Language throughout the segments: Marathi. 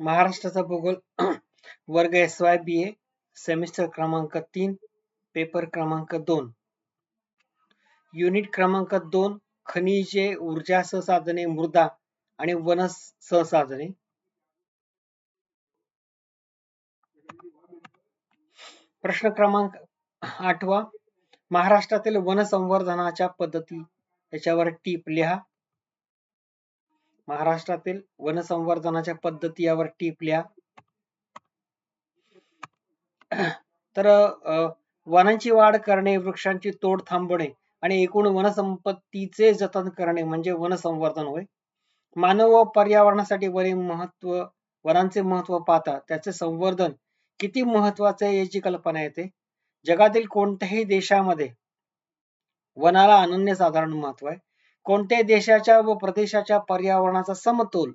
महाराष्ट्राचा भूगोल वर्ग S Y B A semester क्रमांक तीन पेपर क्रमांक दोन. युनिट क्रमांक दोन खनिजे ऊर्जा संसाधने मृदा आणि वन संसाधने. प्रश्न क्रमांक आठवा महाराष्ट्रातील वनसंवर्धनाच्या पद्धती याच्यावर टीप लिहा. महाराष्ट्रातील वनसंवर्धनाच्या पद्धती यावर टिपल्या तर वनांची वाढ करणे वृक्षांची तोड थांबवणे आणि एकूण वनसंपत्तीचे जतन करणे म्हणजे वनसंवर्धन होय. मानव व पर्यावरणासाठी वने महत्त्व वनांचे महत्त्व पाहता त्याचे संवर्धन किती महत्त्वाचे आहे याची कल्पना येते. जगातील कोणत्याही देशामध्ये वनाला अनन्य साधारण महत्त्व आहे. कोणत्याही देशाच्या व प्रदेशाच्या पर्यावरणाचा समतोल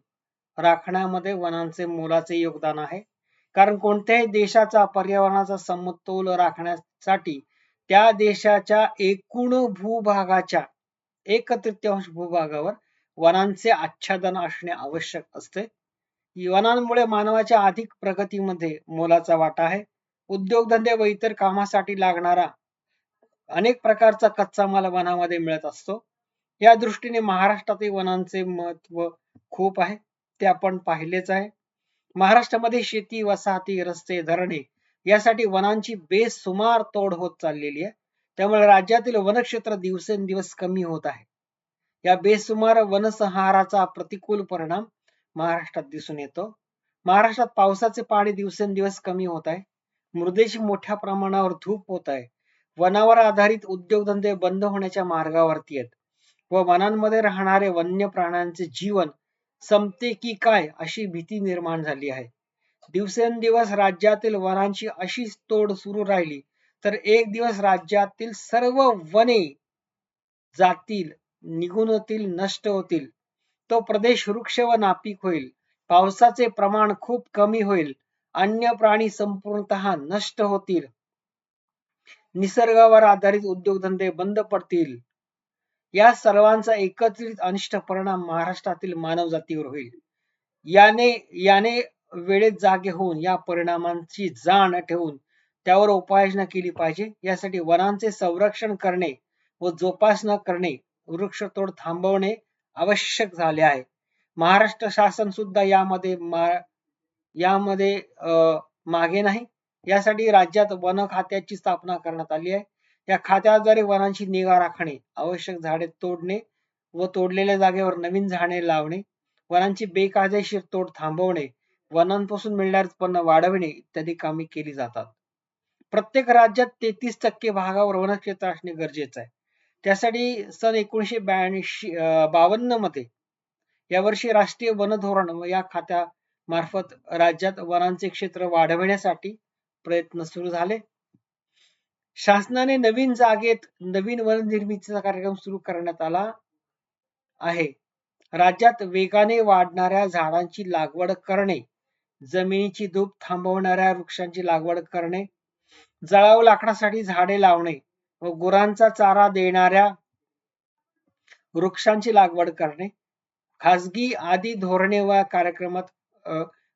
राखण्यामध्ये वनांचे मोलाचे योगदान आहे. कारण कोणत्याही देशाचा पर्यावरणाचा समतोल राखण्यासाठी त्या देशाच्या एकूण भूभागाच्या एक तृतीयांश भूभागावर वनांचे आच्छादन असणे आवश्यक असते. वनांमुळे मानवाच्या अधिक प्रगतीमध्ये मोलाचा वाटा आहे. उद्योगधंदे व इतर कामासाठी लागणारा अनेक प्रकारचा कच्चा माल वनामध्ये मिळत असतो. या दृष्टीने महाराष्ट्रातही वनांचे महत्त्व खूप आहे. ते आपण पाहिलेच आहे. महाराष्ट्रामध्ये शेती वसाहती रस्ते धरणे यासाठी वनांची बेसुमार तोड होत चाललेली आहे. त्यामुळे राज्यातील वनक्षेत्र दिवसेंदिवस कमी होत आहे. या बेसुमार वनसंहाराचा प्रतिकूल परिणाम महाराष्ट्रात दिसून येतो. महाराष्ट्रात पावसाचे पाणी दिवसेंदिवस कमी होत आहे. मृदेची मोठ्या प्रमाणावर धूप होत आहे. वनावर आधारित उद्योगधंदे बंद होण्याच्या मार्गावरती आहेत. व वनांमध्ये राहणारे वन्य प्राण्यांचे जीवन संपते की काय अशी भीती निर्माण झाली आहे. दिवसेंदिवस राज्यातील वनांची अशी तोड सुरू राहिली तर एक दिवस राज्यातील सर्व वने जातील निघून होतील नष्ट होतील. तो प्रदेश वृक्ष व नापीक होईल पावसाचे प्रमाण खूप कमी होईल अन्य प्राणी संपूर्णतः नष्ट होतील. निसर्गावर आधारित उद्योगधंदे बंद पडतील. या सर्वांचा एकत्रित अनिष्ट परिणाम महाराष्ट्रातील मानव जातीवर होईल. याने याने वेळेत जागे होऊन या परिणामांची जाण ठेवून त्यावर उपाययोजना केली पाहिजे. यासाठी वनांचे संरक्षण करणे व जोपासना करणे वृक्षतोड थांबवणे आवश्यक झाले आहे. महाराष्ट्र शासन सुद्धा यामध्ये यामध्ये मागे नाही. यासाठी राज्यात वन खात्याची स्थापना करण्यात आली आहे. या खात्याद्वारे वनांची निगा राखणे आवश्यक झाडे तोडणे व तोडलेल्या जागेवर नवीन झाडे लावणे वनांची बेकायदेशीर तोड थांबवणे वनांपासून मिळणारे उत्पन्न वाढविणे इत्यादी कामे केली जातात. प्रत्येक राज्यात तेहतीस टक्के भागावर वनक्षेत्र असणे गरजेचं आहे. त्यासाठी सन एकोणीशे ब्याऐंशी बावन्नमध्ये यावर्षी राष्ट्रीय वन धोरण व या खात्या मार्फत राज्यात वनांचे क्षेत्र वाढविण्यासाठी प्रयत्न सुरू झाले. शासनाने नवीन जागेत नवीन वन निर्मितीचा कार्यक्रम सुरू करण्यात आला आहे. राज्यात वेगाने वाढणाऱ्या झाडांची लागवड करणे जमिनीची धूप थांबवणाऱ्या वृक्षांची लागवड करणे जळाऊ लाकडासाठी झाडे लावणे व गुरांचा चारा देणाऱ्या वृक्षांची लागवड करणे खासगी आदी धोरणे व कार्यक्रमात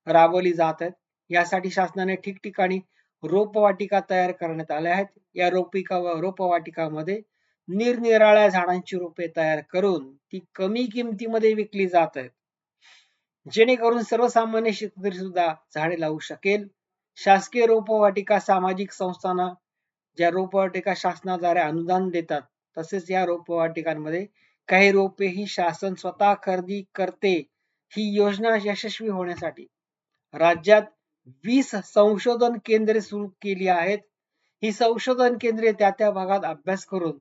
राबवली जात आहेत. यासाठी शासनाने ठिकठिकाणी रोपवाटिका तयार करण्यात आल्या आहेत. या रोपिका रोपवाटिकामध्ये निरनिराळ्या झाडांची रोपे तयार करून ती कमी किमतीमध्ये विकली जात आहेत. जेणेकरून सर्वसामान्य शेतकरी सुद्धा झाडे लावू शकेल. शासकीय रोपवाटिका सामाजिक संस्थांना ज्या रोपवाटिका शासनाद्वारे अनुदान देतात तसेच या रोपवाटिकांमध्ये काही रोपे ही शासन स्वतः खरेदी करते. ही योजना यशस्वी होण्यासाठी राज्यात वीस संशोधन केंद्रे सुरू केली आहेत. ही संशोधन केंद्रे त्या त्या भागात अभ्यास करून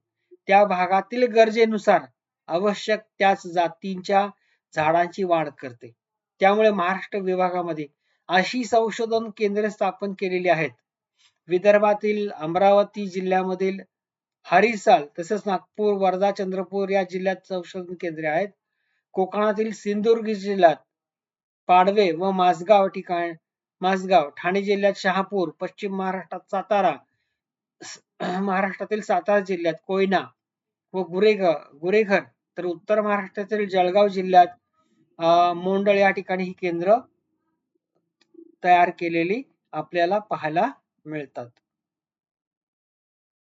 त्या भागातील गरजेनुसार आवश्यक त्याच जातींच्या झाडांची वाढ करते. त्यामुळे महाराष्ट्र विभागामध्ये अशी संशोधन केंद्रे स्थापन केलेली आहेत. विदर्भातील अमरावती जिल्ह्यामधील हरिसाल तसेच नागपूर वर्धा चंद्रपूर या जिल्ह्यात संशोधन केंद्रे आहेत. कोकणातील सिंधुदुर्ग जिल्ह्यात पाडवे व माझगाव ठिकाण माझगाव ठाणे जिल्ह्यात शहापूर पश्चिम महाराष्ट्रात सातारा महाराष्ट्रातील सातारा जिल्ह्यात कोयना व गुरेगाव गुरेघर तर उत्तर महाराष्ट्रातील जळगाव जिल्ह्यात मोंडळ या ठिकाणी ही केंद्र तयार केलेली आपल्याला पाहायला मिळतात.